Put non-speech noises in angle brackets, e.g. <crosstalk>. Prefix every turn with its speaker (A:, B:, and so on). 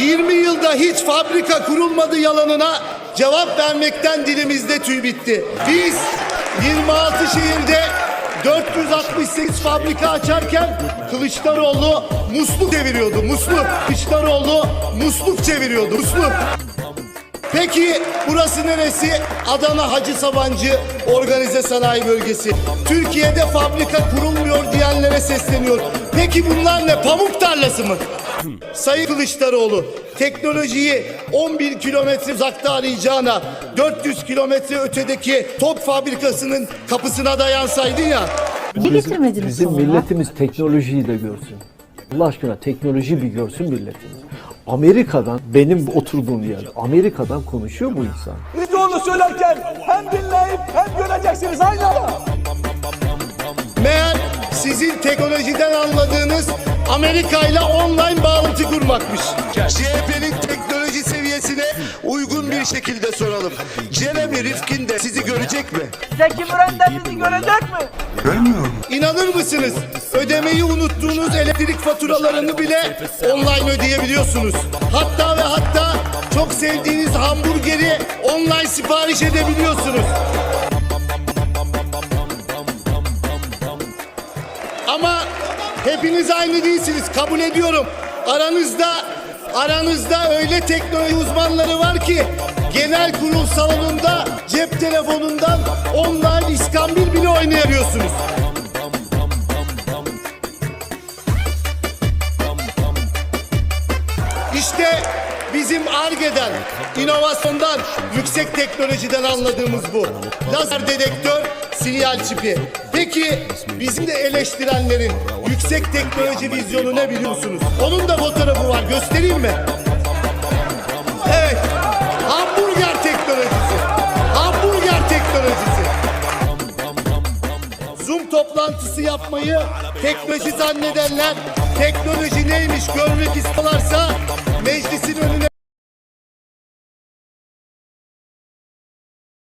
A: 20 yılda hiç fabrika kurulmadı yalanına cevap vermekten dilimizde tüy bitti. Biz 26 şehirde 468 fabrika açarken Kılıçdaroğlu musluk çeviriyordu. Musluk. Kılıçdaroğlu musluk çeviriyordu. Musluk. Peki burası neresi? Adana Hacı Sabancı Organize Sanayi Bölgesi. Türkiye'de fabrika kurulmuyor diyenlere sesleniyor. Peki bunlar ne? Pamuk tarlası mı? <clears throat> Sayın Kılıçdaroğlu teknolojiyi 11 kilometre uzakta arayacağına 400 kilometre ötedeki top fabrikasının kapısına dayansaydın ya
B: Ne getirmediniz
C: Bizim
B: sonra?
C: milletimiz teknolojiyi de görsün. Allah aşkına teknoloji bir görsün milletimiz. Amerika'dan benim oturduğum yer Amerika'dan konuşuyor bu insan.
D: Videonu söylerken hem dinleyip hem göreceksiniz aynı anda.
A: Sizin teknolojiden anladığınız Amerika ile online bağlantı kurmakmış. CHP'nin teknoloji seviyesine uygun bir şekilde soralım. Jeremy Rifkin de sizi görecek mi?
D: Zeki Müren de bizi görecek mi?
A: İnanır mısınız? Ödemeyi unuttuğunuz elektrik faturalarını bile online ödeyebiliyorsunuz. Hatta ve hatta çok sevdiğiniz hamburgeri online sipariş edebiliyorsunuz. Hepiniz aynı değilsiniz. Kabul ediyorum. Aranızda aranızda öyle teknoloji uzmanları var ki genel kurul salonunda cep telefonundan online iskambil bile oynayabiliyorsunuz. İşte bizim ARGE'den, inovasyondan, yüksek teknolojiden anladığımız bu. Lazer dedektör, sinyal çipi. Peki bizim de eleştirenlerin yüksek teknoloji vizyonu ne biliyorsunuz? Onun da fotoğrafı var. Göstereyim mi? Evet. Hamburger teknolojisi. Hamburger teknolojisi. Zoom toplantısı yapmayı teknoloji zannedenler teknoloji neymiş görmek istiyorlarsa meclis